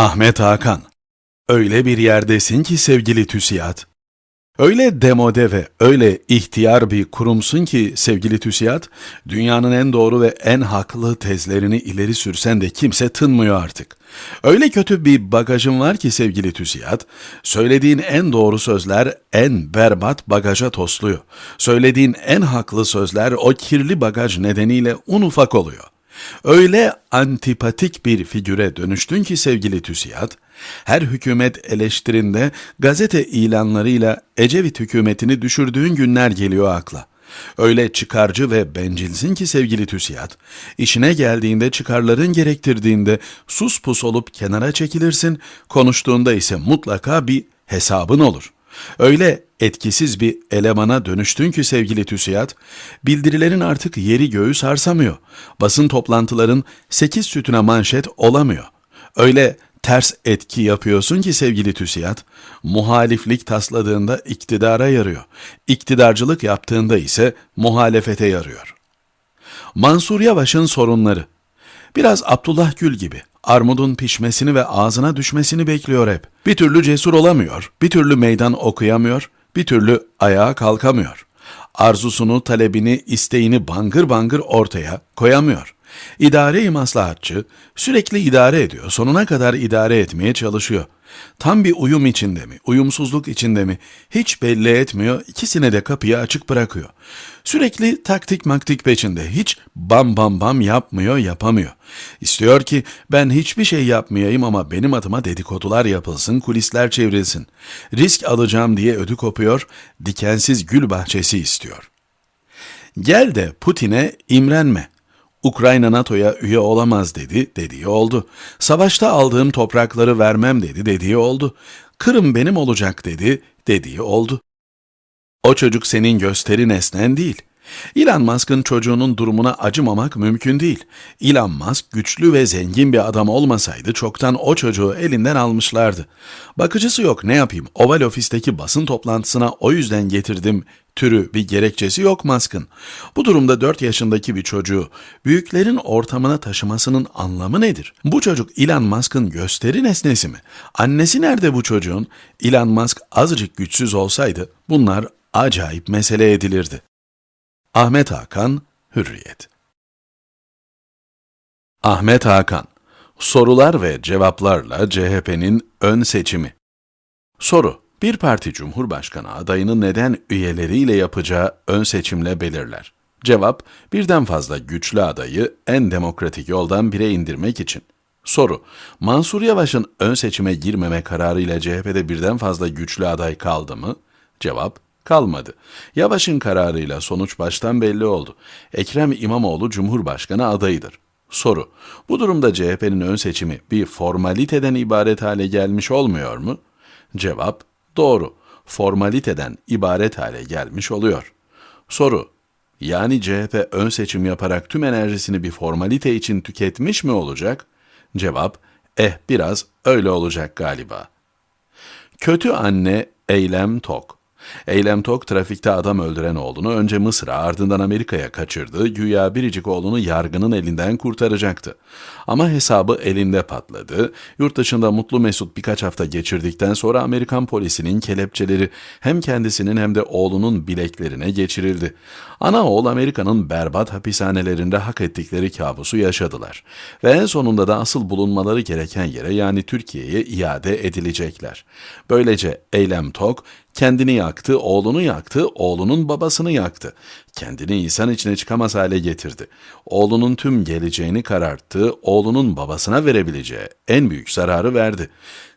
Ahmet Hakan, öyle bir yerdesin ki sevgili TÜSİAD. Öyle demode ve öyle ihtiyar bir kurumsun ki sevgili TÜSİAD, dünyanın en doğru ve en haklı tezlerini ileri sürsen de kimse tınmıyor artık. Öyle kötü bir bagajın var ki sevgili TÜSİAD, söylediğin en doğru sözler en berbat bagaja tosluyor. Söylediğin en haklı sözler o kirli bagaj nedeniyle un ufak oluyor. Öyle antipatik bir figüre dönüştün ki sevgili TÜSİAD, her hükümet eleştirinde gazete ilanlarıyla Ecevit hükümetini düşürdüğün günler geliyor akla. Öyle çıkarcı ve bencilsin ki sevgili TÜSİAD, işine geldiğinde çıkarların gerektirdiğinde sus pus olup kenara çekilirsin, konuştuğunda ise mutlaka bir hesabın olur.'' Öyle etkisiz bir elemana dönüştün ki sevgili TÜSİAD, bildirilerin artık yeri göğü sarsamıyor. Basın toplantıların sekiz sütüne manşet olamıyor. Öyle ters etki yapıyorsun ki sevgili TÜSİAD, muhaliflik tasladığında iktidara yarıyor. İktidarcılık yaptığında ise muhalefete yarıyor. Mansur Yavaş'ın sorunları. Biraz Abdullah Gül gibi. Armudun pişmesini ve ağzına düşmesini bekliyor hep. Bir türlü cesur olamıyor, bir türlü meydan okuyamıyor, bir türlü ayağa kalkamıyor. Arzusunu, talebini, isteğini bangır bangır ortaya koyamıyor. İdare-i maslahatçı sürekli idare ediyor, sonuna kadar idare etmeye çalışıyor. Tam bir uyum içinde mi, uyumsuzluk içinde mi hiç belli etmiyor, ikisine de kapıyı açık bırakıyor. Sürekli taktik maktik peşinde, hiç bam bam bam yapmıyor, yapamıyor. İstiyor ki ben hiçbir şey yapmayayım ama benim adıma dedikodular yapılsın, kulisler çevrilsin. Risk alacağım diye ödü kopuyor, dikensiz gül bahçesi istiyor. Gel de Putin'e imrenme. Ukrayna NATO'ya üye olamaz dedi, dediği oldu. Savaşta aldığım toprakları vermem dedi, dediği oldu. Kırım benim olacak dedi, dediği oldu. O çocuk senin gösteri nesnen değil. Elon Musk'ın çocuğunun durumuna acımamak mümkün değil. Elon Musk güçlü ve zengin bir adam olmasaydı çoktan o çocuğu elinden almışlardı. Bakıcısı yok ne yapayım Oval Ofis'teki basın toplantısına o yüzden getirdim türü bir gerekçesi yok Musk'ın. Bu durumda 4 yaşındaki bir çocuğu büyüklerin ortamına taşımasının anlamı nedir? Bu çocuk Elon Musk'ın gösteri nesnesi mi? Annesi nerede bu çocuğun? Elon Musk azıcık güçsüz olsaydı bunlar acayip mesele edilirdi. Ahmet Hakan, Hürriyet Ahmet Hakan, sorular ve cevaplarla CHP'nin ön seçimi. Soru, bir parti cumhurbaşkanı adayını neden üyeleriyle yapacağı ön seçimle belirler? Cevap, birden fazla güçlü adayı en demokratik yoldan bire indirmek için. Soru, Mansur Yavaş'ın ön seçime girmeme kararıyla CHP'de birden fazla güçlü aday kaldı mı? Cevap, kalmadı. Yavaş'ın kararıyla sonuç baştan belli oldu. Ekrem İmamoğlu Cumhurbaşkanı adayıdır. Soru, bu durumda CHP'nin ön seçimi bir formaliteden ibaret hale gelmiş olmuyor mu? Cevap, doğru. Formaliteden ibaret hale gelmiş oluyor. Soru, yani CHP ön seçim yaparak tüm enerjisini bir formalite için tüketmiş mi olacak? Cevap, eh biraz öyle olacak galiba. Kötü anne Eylem Tok Eylem Tok trafikte adam öldüren oğlunu önce Mısır'a ardından Amerika'ya kaçırdı. Güya biricik oğlunu yargının elinden kurtaracaktı. Ama hesabı elinde patladı. Yurt dışında mutlu mesut birkaç hafta geçirdikten sonra Amerikan polisinin kelepçeleri hem kendisinin hem de oğlunun bileklerine geçirildi. Ana oğul Amerika'nın berbat hapishanelerinde hak ettikleri kabusu yaşadılar. Ve en sonunda da asıl bulunmaları gereken yere yani Türkiye'ye iade edilecekler. Böylece Eylem Tok kendini yaktı, oğlunu yaktı, oğlunun babasını yaktı. Kendini insan içine çıkamaz hale getirdi. Oğlunun tüm geleceğini kararttı, oğlunun babasına verebileceği en büyük zararı verdi.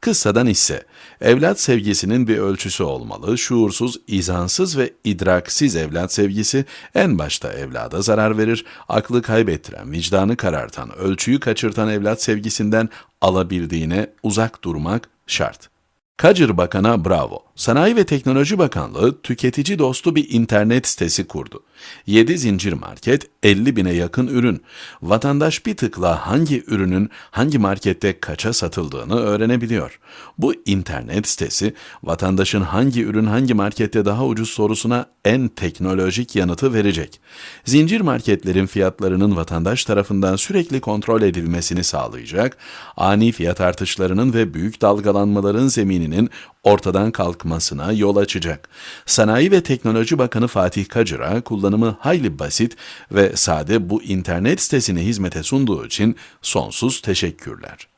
Kıssadan ise evlat sevgisinin bir ölçüsü olmalı. Şuursuz, izansız ve idraksiz evlat sevgisi en başta evlada zarar verir. Aklı kaybettiren, vicdanı karartan, ölçüyü kaçırtan evlat sevgisinden alabildiğine uzak durmak şart. Kacır Bakan'a bravo. Sanayi ve Teknoloji Bakanlığı tüketici dostu bir internet sitesi kurdu. 7 zincir market, 50 bine yakın ürün. Vatandaş bir tıkla hangi ürünün hangi markette kaça satıldığını öğrenebiliyor. Bu internet sitesi vatandaşın hangi ürün hangi markette daha ucuz sorusuna en teknolojik yanıtı verecek. Zincir marketlerin fiyatlarının vatandaş tarafından sürekli kontrol edilmesini sağlayacak, ani fiyat artışlarının ve büyük dalgalanmaların zemininin ortadan kalkmasına yol açacak. Sanayi ve Teknoloji Bakanı Fatih Kacır'a kullanımı hayli basit ve sade bu internet sitesini hizmete sunduğu için sonsuz teşekkürler.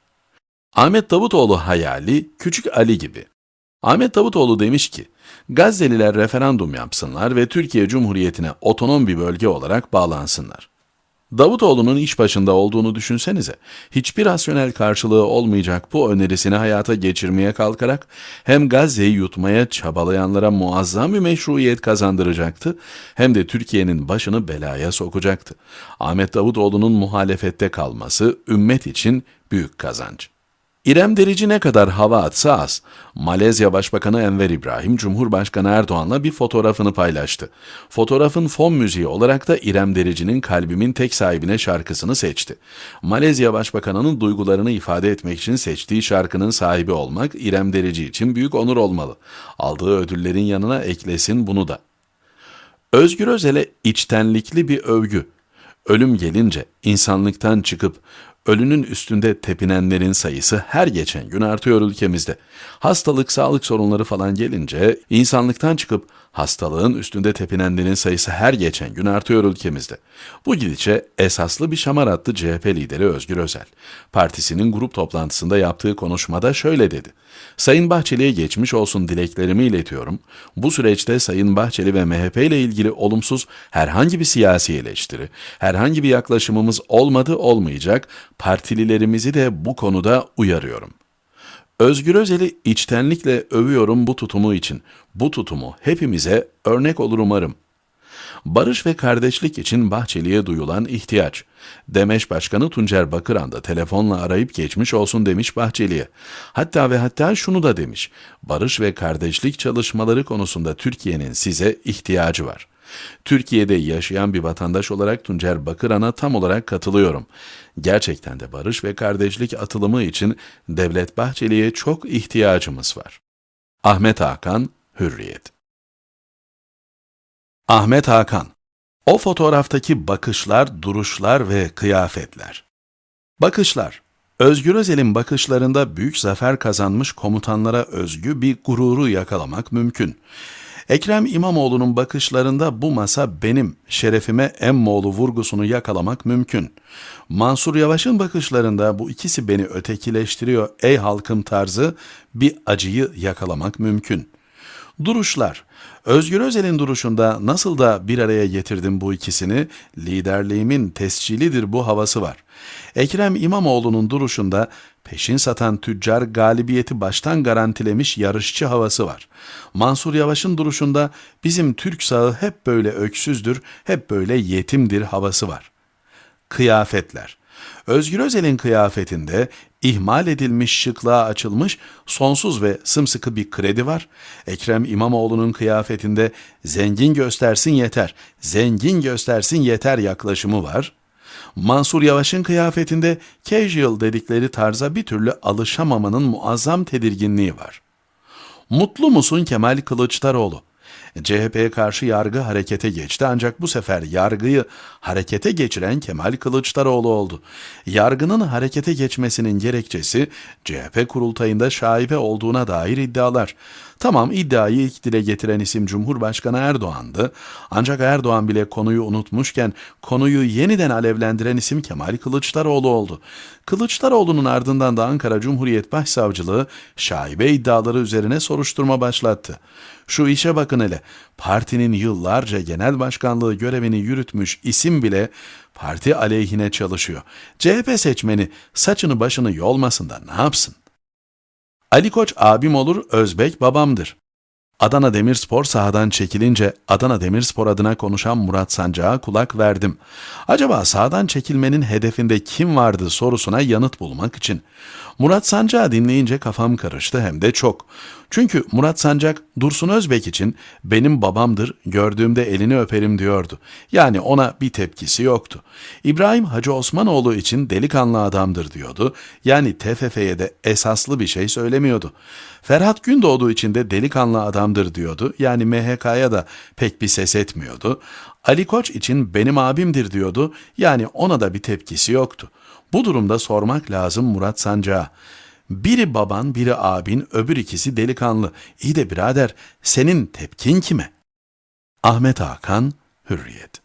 Ahmet Davutoğlu hayali Küçük Ali gibi. Ahmet Davutoğlu demiş ki, Gazze'liler referandum yapsınlar ve Türkiye Cumhuriyeti'ne otonom bir bölge olarak bağlansınlar. Davutoğlu'nun iş başında olduğunu düşünsenize. Hiçbir rasyonel karşılığı olmayacak bu önerisini hayata geçirmeye kalkarak hem Gazze'yi yutmaya çabalayanlara muazzam bir meşruiyet kazandıracaktı hem de Türkiye'nin başını belaya sokacaktı. Ahmet Davutoğlu'nun muhalefette kalması ümmet için büyük kazanç. İrem Derici ne kadar hava atsa az. Malezya Başbakanı Enver İbrahim, Cumhurbaşkanı Erdoğan'la bir fotoğrafını paylaştı. Fotoğrafın fon müziği olarak da İrem Derici'nin Kalbimin Tek Sahibine şarkısını seçti. Malezya Başbakanı'nın duygularını ifade etmek için seçtiği şarkının sahibi olmak İrem Derici için büyük onur olmalı. Aldığı ödüllerin yanına eklesin bunu da. Özgür Özel'e içtenlikli bir övgü. Ölüm gelince insanlıktan çıkıp ölünün üstünde tepinenlerin sayısı her geçen gün artıyor ülkemizde. Hastalık, sağlık sorunları falan gelince insanlıktan çıkıp hastalığın üstünde tepinenlerin sayısı her geçen gün artıyor ülkemizde. Bu gidişe esaslı bir şamar attı CHP lideri Özgür Özel. Partisinin grup toplantısında yaptığı konuşmada şöyle dedi. Sayın Bahçeli'ye geçmiş olsun dileklerimi iletiyorum. Bu süreçte Sayın Bahçeli ve MHP ile ilgili olumsuz herhangi bir siyasi eleştiri, herhangi bir yaklaşımımız olmadı olmayacak, partililerimizi de bu konuda uyarıyorum. Özgür Özel'i içtenlikle övüyorum bu tutumu için. Bu tutumu hepimize örnek olur umarım. Barış ve kardeşlik için Bahçeli'ye duyulan ihtiyaç. Demeş Başkanı Tuncer Bakıran da telefonla arayıp geçmiş olsun demiş Bahçeli'ye. Hatta ve hatta şunu da demiş. Barış ve kardeşlik çalışmaları konusunda Türkiye'nin size ihtiyacı var. Türkiye'de yaşayan bir vatandaş olarak Tuncer Bakıran'a tam olarak katılıyorum. Gerçekten de barış ve kardeşlik atılımı için Devlet Bahçeli'ye çok ihtiyacımız var. Ahmet Hakan, Hürriyet Ahmet Hakan O fotoğraftaki bakışlar, duruşlar ve kıyafetler. Bakışlar Özgür Özel'in bakışlarında büyük zafer kazanmış komutanlara özgü bir gururu yakalamak mümkün. Ekrem İmamoğlu'nun bakışlarında bu masa benim, şerefime Emmoğlu vurgusunu yakalamak mümkün. Mansur Yavaş'ın bakışlarında bu ikisi beni ötekileştiriyor ey halkım tarzı bir acıyı yakalamak mümkün. Duruşlar. Özgür Özel'in duruşunda nasıl da bir araya getirdim bu ikisini, liderliğimin tescilidir bu havası var. Ekrem İmamoğlu'nun duruşunda peşin satan tüccar galibiyeti baştan garantilemiş yarışçı havası var. Mansur Yavaş'ın duruşunda bizim Türk sağı hep böyle öksüzdür, hep böyle yetimdir havası var. Kıyafetler Özgür Özel'in kıyafetinde ihmal edilmiş şıklığa açılmış sonsuz ve sımsıkı bir kredi var. Ekrem İmamoğlu'nun kıyafetinde zengin göstersin yeter, zengin göstersin yeter yaklaşımı var. Mansur Yavaş'ın kıyafetinde casual dedikleri tarza bir türlü alışamamanın muazzam tedirginliği var. Mutlu musun Kemal Kılıçdaroğlu? CHP'ye karşı yargı harekete geçti ancak bu sefer yargıyı harekete geçiren Kemal Kılıçdaroğlu oldu. Yargının harekete geçmesinin gerekçesi CHP kurultayında şaibe olduğuna dair iddialar. Tamam iddiayı ilk dile getiren isim Cumhurbaşkanı Erdoğan'dı. Ancak Erdoğan bile konuyu unutmuşken konuyu yeniden alevlendiren isim Kemal Kılıçdaroğlu oldu. Kılıçdaroğlu'nun ardından da Ankara Cumhuriyet Başsavcılığı şaibe iddiaları üzerine soruşturma başlattı. Şu işe bakın hele. Partinin yıllarca genel başkanlığı görevini yürütmüş isim bile parti aleyhine çalışıyor. CHP seçmeni saçını başını yolmasın da ne yapsın? Ali Koç abim olur, Özbek babamdır. Adana Demirspor sahadan çekilince Adana Demirspor adına konuşan Murat Sancak'a kulak verdim. Acaba sahadan çekilmenin hedefinde kim vardı sorusuna yanıt bulmak için. Murat Sancak'ı dinleyince kafam karıştı hem de çok. Çünkü Murat Sancak Dursun Özbek için benim babamdır gördüğümde elini öperim diyordu. Yani ona bir tepkisi yoktu. İbrahim Hacı Osmanoğlu için delikanlı adamdır diyordu. Yani TFF'ye de esaslı bir şey söylemiyordu. Ferhat Gündoğdu için de delikanlı adamdır diyordu. Yani MHK'ya da pek bir ses etmiyordu. Ali Koç için benim abimdir diyordu. Yani ona da bir tepkisi yoktu. Bu durumda sormak lazım Murat Sancak'a. Biri baban, biri abin, öbür ikisi delikanlı. İyi de birader, senin tepkin kime? Ahmet Hakan, Hürriyet